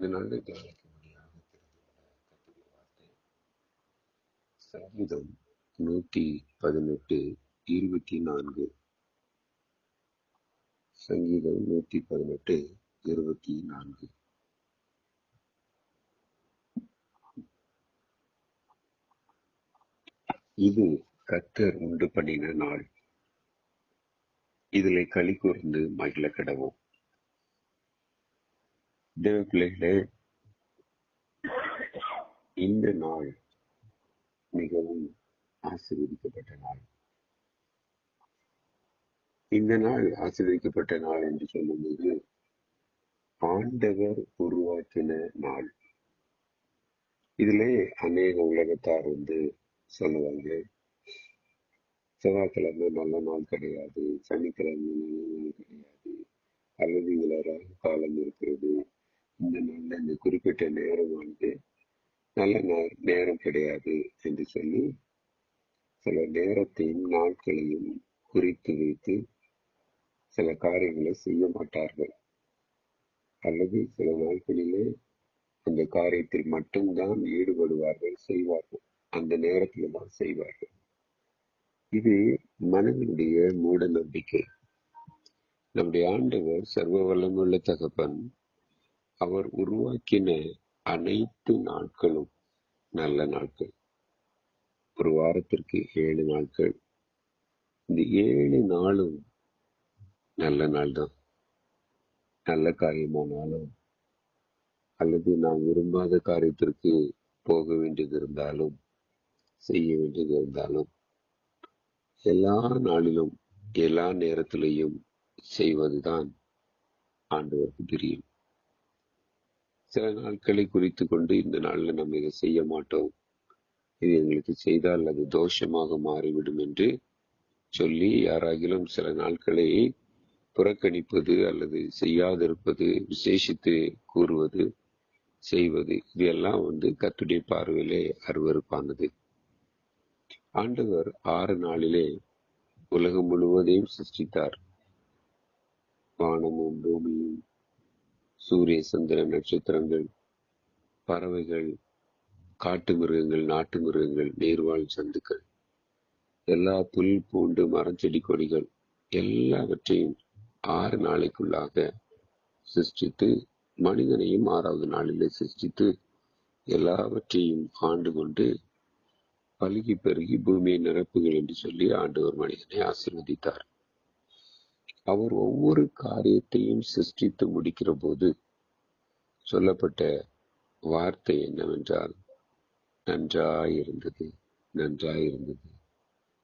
இந்த நாளில் தியானிக்கும்படியாக தெரிந்துள்ள வார்த்தை சங்கீதம் நூத்தி பதினெட்டு இருபத்தி நான்கு சங்கீதம் நூத்தி பதினெட்டு இருபத்தி நான்கு இது கத்தர் உண்டு பண்ணின நாள். இதில் களி கூர்ந்து மகிழ கிடவோம். தேவ பிள்ளைகளே இந்த நாள் மிகவும் ஆசீர்வதிக்கப்பட்ட நாள். இந்த நாள் ஆசீர்வதிக்கப்பட்ட நாள் என்று சொல்லும்போது ஆண்டவர் உருவாக்கின நாள். இதிலே அநேக உலகத்தார் வந்து சொல்லுவாங்க செவ்வாய்க்கிழமை நல்ல நாள் கிடையாது சனிக்கிழமை நல்ல நாள் கிடையாது அல்லது இதுல காலம் இருக்கிறது இந்த நாள்ல இந்த குறிப்பிட்ட நேரம் வந்து நல்ல நேரம் கிடையாது என்று சொல்லி சில நேரத்தையும் நாட்களையும் குறித்து வைத்து சில காரியங்களை செய்ய மாட்டார்கள். அல்லது சில நாட்களிலே அந்த காரியத்தில் மட்டும்தான் ஈடுபடுவார்கள் செய்வார்கள். அந்த நேரத்தில் தான் செய்வார்கள். இது மனதினுடைய மூட நம்பிக்கை நம்முடைய ஆண்டவர் சர்வ வல்லமுள்ள தகப்பன் அவர் உருவாக்கின அனைத்து நாட்களும் நல்ல நாட்கள். ஒரு வாரத்திற்கு ஏழு நாட்கள். இந்த ஏழு நாளும் நல்ல நாள் தான் நல்ல காரியமானாலும் அல்லது நாம் விரும்பாத காரியத்திற்கு போக வேண்டியது இருந்தாலும் செய்ய வேண்டியது இருந்தாலும் எல்லா நாளிலும் எல்லா நேரத்திலையும் செய்வதுதான் ஆண்டவருக்கு தெரியும் சில நாட்களை குறித்து கொண்டு இந்த நாள்ல நம்ம இதை செய்ய மாட்டோம். இது எங்களுக்கு செய்தால் அது தோஷமாக மாறிவிடும் என்று சொல்லி யாராகிலும் சில நாட்களை புறக்கணிப்பது அல்லது செய்யாதிருப்பது விசேஷித்து கூறுவது செய்வது இது எல்லாம் வந்து கத்துடைய பார்வையிலே அருவருப்பானது. ஆண்டவர் ஆறு நாளிலே உலகம் முழுவதையும் சிருஷ்டித்தார். வானமும் பூமியும் சூரிய சந்திர நட்சத்திரங்கள் பறவைகள் காட்டு மிருகங்கள் நாட்டு மிருகங்கள் நீர்வாழ் சந்துக்கள் எல்லா புல் பூண்டு மரஞ்செடி கொடிகள் எல்லாவற்றையும் ஆறு நாளைக்குள்ளாக சிருஷ்டித்து மனிதனையும் ஆறாவது நாளிலே சிருஷ்டித்து எல்லாவற்றையும் ஆண்டு கொண்டு பழுகி பெருகி பூமியை நிரப்புகள் என்று சொல்லி ஆண்டவர் மனிதனை ஆசீர்வதித்தார். அவர் ஒவ்வொரு காரியத்தையும் சிருஷ்டித்து முடிக்கிற போது சொல்லப்பட்ட வார்த்தை என்னவென்றால் நன்றாயிருந்தது நன்றாயிருந்தது.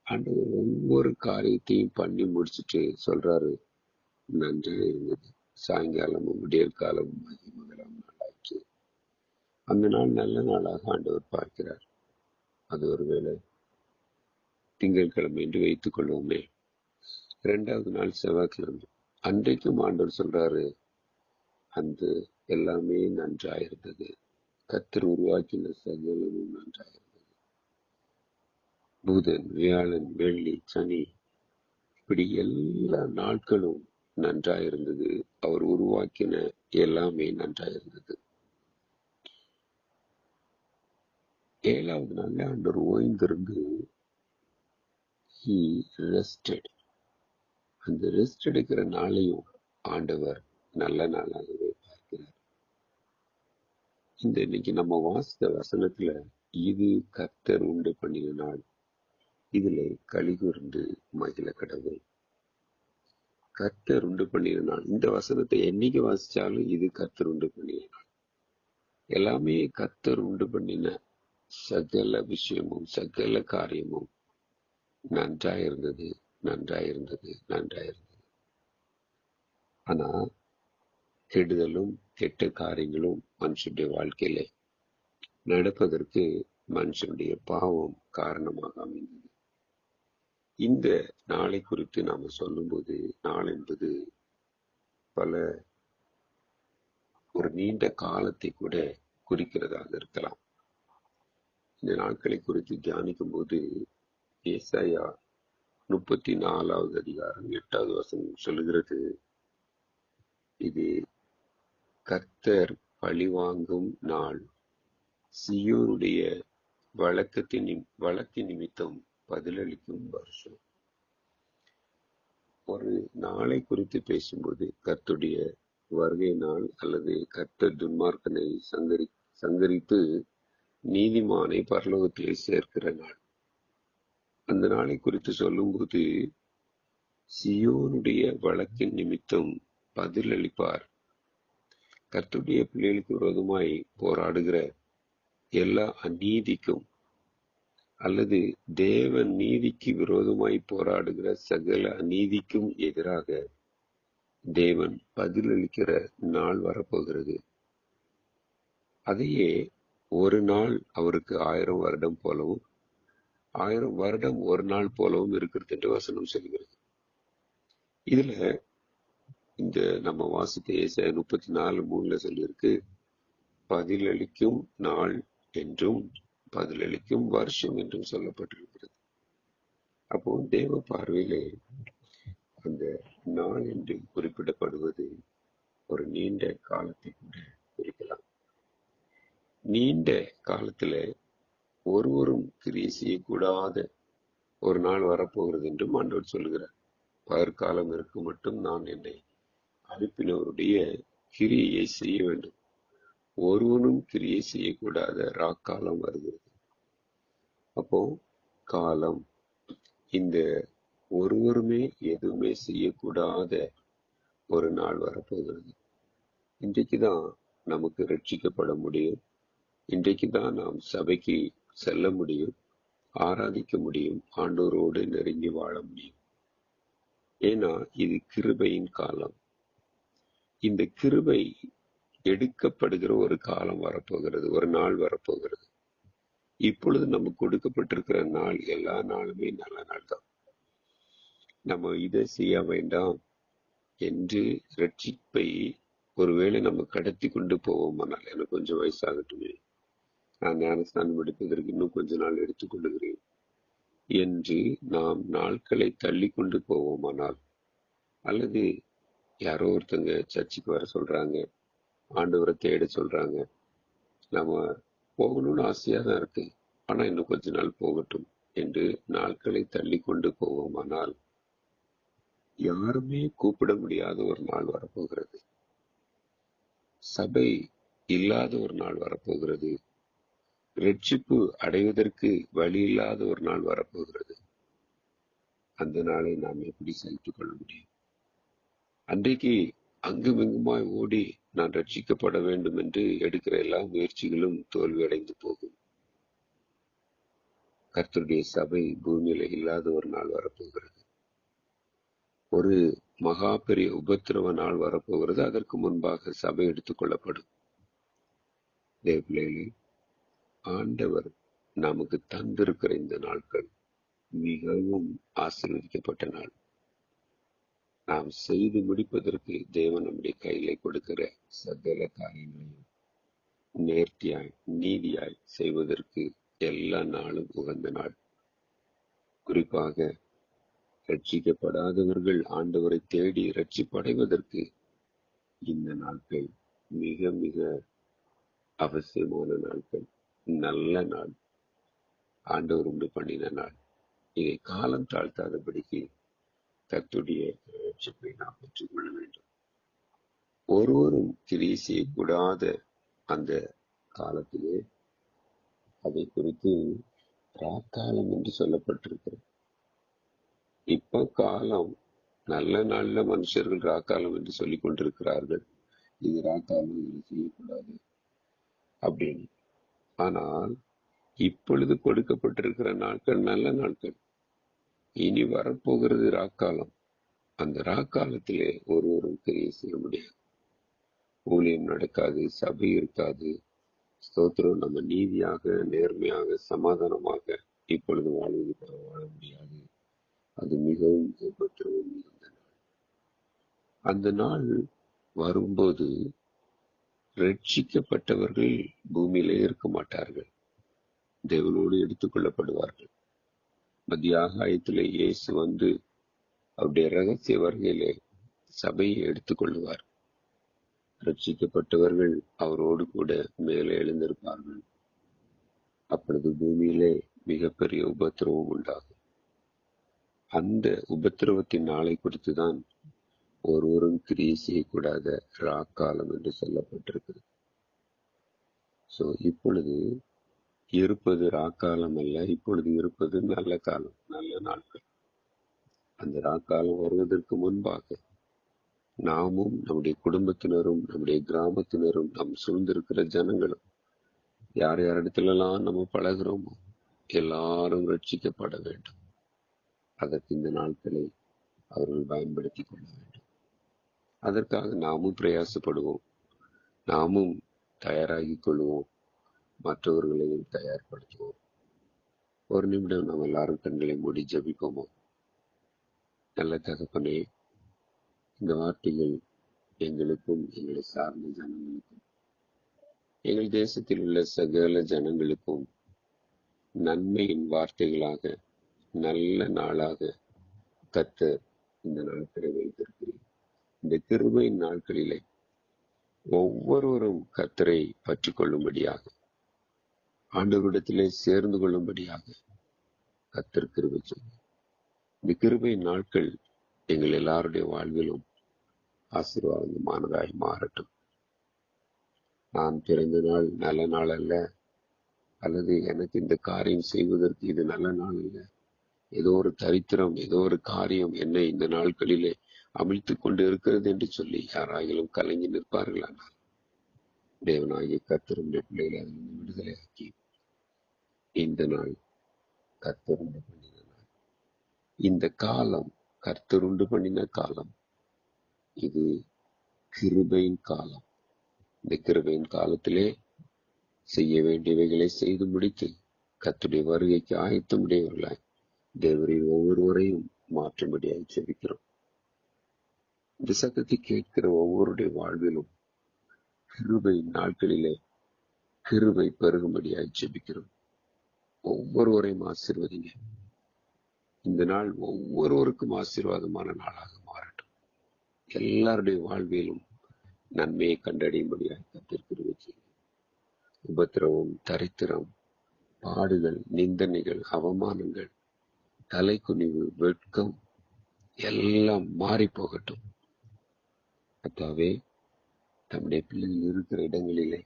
ஆண்டவர் ஒவ்வொரு காரியத்தையும் பண்ணி முடிச்சிட்டு சொல்றாரு நன்றாயிருந்தது. சாயங்காலமும் விடியற் காலமும் மகிமகலம் நாளாச்சு அந்த நாள் நல்ல நாளாக ஆண்டவர் பார்க்கிறார். அது ஒருவேளை திங்கட்கிழமை என்று வைத்துக் கொள்வோமே இரண்டாவது நாள் செவ்வாய்க்கிழமை. அன்றைக்கும் ஆண்டவர் சொல்றாரு அந்த எல்லாமே நன்றாயிருந்தது. கத்தர் உருவாக்கின சகலமும் நன்றாயிருந்தது. புதன் வியாழன் வெள்ளி சனி இப்படி எல்லா நாட்களும் நன்றாயிருந்தது. அவர் உருவாக்கின எல்லாமே நன்றாயிருந்தது. ஏழாவது நாள் ஆண்டவர் ஓய்ந்திருந்து ஹி ரெஸ்டட் அந்த ரெஸ்ட் எடுக்கிற நாளையும் ஆண்டவர் நல்ல நாளாகவே பார்க்கிறார். இந்த இன்னைக்கு நம்ம வாசித்த வசனத்துல இது கர்த்தர் உண்டு பண்ணின நாள். இதுல கலிகுர்ந்து மகிழ கடவுள். கர்த்தர் உண்டு பண்ணின நாள். இந்த வசனத்தை என்னைக்கு வாசிச்சாலும் இது கர்த்தர் உண்டு பண்ணின நாள். எல்லாமே கர்த்தர் உண்டு பண்ணின சகல விஷயமும் சகல காரியமும் நன்றாயிருந்தது. நன்றாயிருந்தது நன்றாயிருந்தது. ஆனா கெடுதலும் கெட்ட காரியங்களும் மனுஷனுடைய வாழ்க்கையில நடப்பதற்கு மனுஷனுடைய பாவம் காரணமாக அமைந்தது. இந்த நாளை குறித்து நாம சொல்லும்போது நாள் என்பது பல ஒரு நீண்ட காலத்தை கூட குறிக்கிறதாக இருக்கலாம். இந்த நாட்களை குறித்து தியானிக்கும் போது ஏசாயா முப்பத்தி நாலாவது அதிகாரம் எட்டாவது வசனம் சொல்லுகிறது. இது கர்த்தர் பழிவாங்கும் நாள். சியோனுடைய வழக்கத்தின் வழக்கு நிமித்தம் பதிலளிக்கும் வருஷம். ஒரு நாளை குறித்து பேசும்போது கர்த்துடைய வருகை நாள் அல்லது கர்த்தர் துன்மார்க்கனை சங்கரி சங்கரித்து நீதிமானை பரலோகத்திலே சேர்க்கிற நாள். அந்த நாளை குறித்து சொல்லும்போது சியோனுடைய வழக்கின் நிமித்தம் பதில் அளிப்பார். கர்த்துடைய பிள்ளைகளுக்கு விரோதமாய் போராடுகிற எல்லா அநீதிக்கும் அல்லது தேவ நீதிக்கு விரோதமாய் போராடுகிற சகல அநீதிக்கும் எதிராக தேவன் பதிலளிக்கிற நாள் வரப்போகிறது. அதையே ஒரு நாள் அவருக்கு ஆயிரம் வருடம் போலவும் ஆயிரம் வருடம் ஒரு நாள் போலவும் இருக்கிறது என்று வசனம் சொல்கிறது. இதுல இந்த நம்ம வாசித்த ஏசாய முப்பத்தி நாலு மூணுல சொல்லியிருக்கு பதிலளிக்கும் நாள் என்றும் பதிலளிக்கும் வருஷம் என்றும் சொல்லப்பட்டிருக்கிறது. அப்போ தேவ பார்வையிலே அந்த நாள் என்று குறிப்பிடப்படுவது ஒரு நீண்ட காலத்தை கூட குறிக்கலாம் நீண்ட காலத்துல ஒருவரும் கிரியை செய்யக்கூடாத. ஒரு நாள் வரப்போகிறது என்றும் ஆண்டவர் சொல்கிறார் பகற்காலம் இருக்கும் மட்டும் நான் என்னை அனுப்பினவருடைய கிரியையை செய்ய வேண்டும். ஒருவனும் கிரியை செய்யக்கூடாத ராக்காலம் வருகிறது. அப்போ காலம். இந்த ஒருவருமே எதுவுமே செய்யக்கூடாத ஒரு நாள் வரப்போகிறது. இன்றைக்கு தான் நமக்கு ரட்சிக்கப்பட முடியும். இன்றைக்கு தான் நாம் சபைக்கு செல்ல முடியும் ஆராதிக்க முடியும் ஆண்டோரோடு நெருங்கி வாழ முடியும். ஏன்னா இது கிருபையின் காலம். இந்த கிருபை எடுக்கப்படுகிற ஒரு காலம் வரப்போகிறது ஒரு நாள் வரப்போகிறது. இப்பொழுது நமக்கு கொடுக்கப்பட்டிருக்கிற நாள் எல்லா நாளுமே நல்ல நாள் தான் நம்ம இதை செய்ய வேண்டாம் என்று ரட்சிப்பை ஒருவேளை நம்ம கடத்தி கொண்டு போவோமானால் எனக்கு கொஞ்சம் வயசாகட்டுமே. நான் ஞானஸ்தானம் எடுப்பதற்கு இன்னும் கொஞ்ச நாள் எடுத்துக்கொள்ளுகிறேன். என்று நாம் நாட்களை தள்ளி கொண்டு போவோமானால் அல்லது யாரோ ஒருத்தங்க சர்ச்சுக்கு வர சொல்றாங்க ஆண்டவரை தேட சொல்றாங்க நம்ம போகணும்னு ஆசையா தான் இருக்கு. ஆனா இன்னும் கொஞ்ச நாள் போகட்டும் என்று நாட்களை தள்ளி கொண்டு போவோமானால் யாருமே கூப்பிட முடியாத ஒரு நாள் வரப்போகிறது. சபை இல்லாத ஒரு நாள் வரப்போகிறது. ரட்சிப்பு அடைவதற்கு வழி இல்லாத ஒரு நாள் வரப்போகிறது. அந்த நாளை நாம் எப்படி சகித்துக் கொள்ள முடியும்? அன்றைக்கு அங்குமிங்குமாய் ஓடி நான் ரட்சிக்கப்பட வேண்டும் என்று எடுக்கிற எல்லா முயற்சிகளும் தோல்வியடைந்து போகும். கர்த்தருடைய சபை பூமியில இல்லாத ஒரு நாள் வரப்போகிறது. ஒரு மகா பெரிய உபத்திரவ நாள் வரப்போகிறது. அதற்கு முன்பாக சபை எடுத்துக் கொள்ளப்படும். தேவபிள்ளைகளே ஆண்டவர் நமக்கு தந்திருக்கிற இந்த நாட்கள் மிகவும் ஆசீர்வதிக்கப்பட்ட நாள். நாம் செய்து முடிப்பதற்கு தேவன் நம்முடைய கையில கொடுக்கிற சகல காரியங்களையும் நேர்த்தியாய் நீதியாய் செய்வதற்கு எல்லா நாளும் உகந்த நாள். குறிப்பாக ரட்சிக்கப்படாதவர்கள் ஆண்டவரை தேடி ரட்சிப்படைவதற்கு இந்த நாட்கள் மிக மிக அவசியமான நாட்கள். நல்ல நாள். ஆண்டவர் உண்டு பண்ணின நாள். இதை காலம் தாழ்த்தாதபடிக்கு தத்துடைய ரட்சிப்பை நாம் பெற்றுக்கொள்ள வேண்டும். ஒருவரும் கிரியை செய்யக்கூடாத அந்த காலத்திலே அதை குறித்து ராக்காலம் என்று சொல்லப்பட்டிருக்கிறது. இப்ப காலம் நல்ல நல்ல மனுஷர்கள் ராக்காலம் என்று சொல்லிக் கொண்டிருக்கிறார்கள். இது ராக்காலம் செய்யக்கூடாது அப்படின்னு ஆனால் இப்பொழுது கொடுக்கப்பட்டிருக்கிற நாட்கள் நல்ல நாட்கள். இனி வரப்போகிறது ராக்காலம். அந்த ராக்காலத்திலே ஒருவரும் கிரியை செய்ய முடியாது. ஊழியம் நடக்காது சபை இருக்காது. ஸ்தோத்திரம் நம்ம நீதியாக நேர்மையாக சமாதானமாக இப்பொழுது வாழ்வது வாழ முடியாது. அது மிகவும் உபத்திரவம் இருந்த நாள். அந்த நாள் வரும்போது ரட்சிக்கப்பட்டவர்கள் பூமியிலே இருக்க மாட்டார்கள். தேவனோடு எடுத்துக்கொள்ளப்படுவார்கள் மத்திய ஆகாயத்திலே இயேசு வந்து அவருடைய ரகசிய வருகையிலே சபையை எடுத்துக்கொள்வார் ரட்சிக்கப்பட்டவர்கள் அவரோடு கூட மேலே எழுந்திருப்பார்கள். அப்பொழுது பூமியிலே மிகப்பெரிய உபத்திரவம் உண்டாகும். அந்த உபத்திரவத்தின் நாளை குறித்துதான் ஒருவரும் கிரியை செய்யக்கூடாத ராக்காலம் என்று சொல்லப்பட்டிருக்கு சோ இப்பொழுது இருப்பது ராக்காலம் அல்ல இப்பொழுது இருப்பது நல்ல காலம் நல்ல நாட்கள். அந்த ராக்காலம் வருவதற்கு முன்பாக நாமும் நம்முடைய குடும்பத்தினரும் நம்முடைய கிராமத்தினரும் நம் சூழ்ந்திருக்கிற ஜனங்களும் யார் யாரிடத்திலெல்லாம் நம்ம பழகிறோமோ எல்லாரும் ரட்சிக்கப்பட வேண்டும். அதற்கு இந்த நாட்களை அவர்கள் பயன்படுத்தி கொள்ள வேண்டும். அதற்காக நாமும் பிரயாசப்படுவோம். நாமும் தயாராகிக் கொள்வோம். மற்றவர்களையும் தயார்படுத்துவோம். ஒரு நிமிடம் நாம் எல்லாரும் கண்களை மூடி ஜபிப்போமோ? நல்ல தகப்பனே இந்த வார்த்தைகள் எங்களுக்கும் எங்களை சார்ந்த ஜனங்களுக்கும் எங்கள் தேசத்தில் உள்ள சகல ஜனங்களுக்கும் நன்மையின் வார்த்தைகளாக நல்ல நாளாக கத்த இந்த நாட்களை வைத்திருக்கிறேன் இந்த கிருபையின் நாட்களிலே ஒவ்வொருவரும் கத்தரை பற்றி கொள்ளும்படியாக ஆண்டவரிடத்திலே சேர்ந்து கொள்ளும்படியாக கத்தர் கிருபை செய்யும். இந்த கிருபையின் நாட்கள் எங்கள் எல்லாருடைய வாழ்விலும் ஆசீர்வாதமானதாய் மாறட்டும். நான் பிறந்த நாள் நல்ல நாள் அல்ல அல்லது எனக்கு இந்த காரியம் செய்வதற்கு இது நல்ல நாள் அல்ல. ஏதோ ஒரு தரித்திரம் ஏதோ ஒரு காரியம் என்னை இந்த நாட்களிலே அமிழ்த்துக் கொண்டு இருக்கிறது என்று சொல்லி யாராயிலும் கலங்கி நிற்பார்களானால் தேவனாகிய கத்தருடைய பிள்ளைகளை அதிலிருந்து விடுதலையாக்கி இந்த நாள் கத்தருண்டு பண்ணின நாள். இந்த காலம் கர்த்தருண்டு பண்ணின காலம். இது கிருபையின் காலம். இந்த கிருபையின் காலத்திலே செய்ய வேண்டியவைகளை செய்து முடித்து கத்துடைய வருகைக்கு ஆயத்தமுடையவர்களாய் தேவரின் ஒவ்வொருவரையும் மாற்றும்படியாக செபிக்கிறோம் இந்த சத்தத்தை கேட்கிற ஒவ்வொருடைய வாழ்விலும் கிருபை நாட்களிலே கிருபை பெருகும்படியாய் ஜெபிக்கிறோம். ஒவ்வொருவரையும் ஆசீர்வதிங்க. இந்த நாள் ஒவ்வொருவருக்கும் ஆசீர்வாதமான நாளாக மாறட்டும். எல்லாருடைய வாழ்விலும் நன்மையை கண்டடையும்படியாக கத்திருக்கிறது செய்யுங்க உபத்திரவம் தரித்திரம் பாடுகள் நிந்தனைகள் அவமானங்கள் தலைக்குனிவு வெட்கம் எல்லாம் மாறி போகட்டும். கத்தாவே தம்முடைய பிள்ளைகள் இருக்கிற இடங்களிலே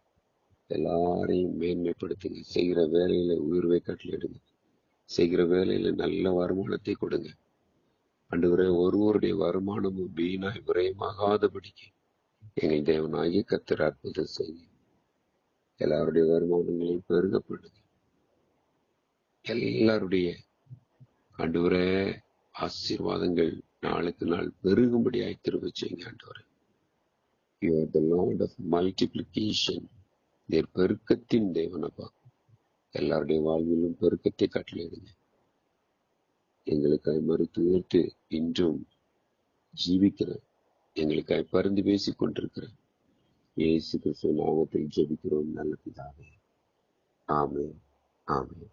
எல்லாரையும் மேன்மைப்படுத்துங்க. செய்கிற வேலையில உயர்வை கட்டளிடுங்க செய்கிற வேலையில நல்ல வருமானத்தை கொடுங்க. அன்றுவரே ஒருவருடைய வருமானமும் வீணாய் விரயமாகாதபடிக்கு எங்கள் தேவனாகி கத்திர அற்புதம் செய்யுங்க. எல்லாருடைய வருமானங்களையும் பெருக பண்ணுங்க. எல்லாருடைய ஆண்டவரே ஆசீர்வாதங்கள் நாளுக்கு நாள் பெருகும்படியாய் திரும்ப செய்யுங்க ஆண்டவரே you are the Lord of multiplication நீர் பெருக்கத்தின் தேவனப்பா. எல்லாருடைய வாழ்விலும் பெருக்கத்தை கட்டளையிடுங்க. எங்களுக்காய் மறுத்து உயர்த்து இன்றும் ஜீவிக்கிற எங்களுக்காய் பருந்து பேசிக் கொண்டிருக்கிற இயேசு கிறிஸ்துவ நாமத்தில் ஜெபிக்கிறோம் நல்ல பிதாவே. ஆமே ஆமே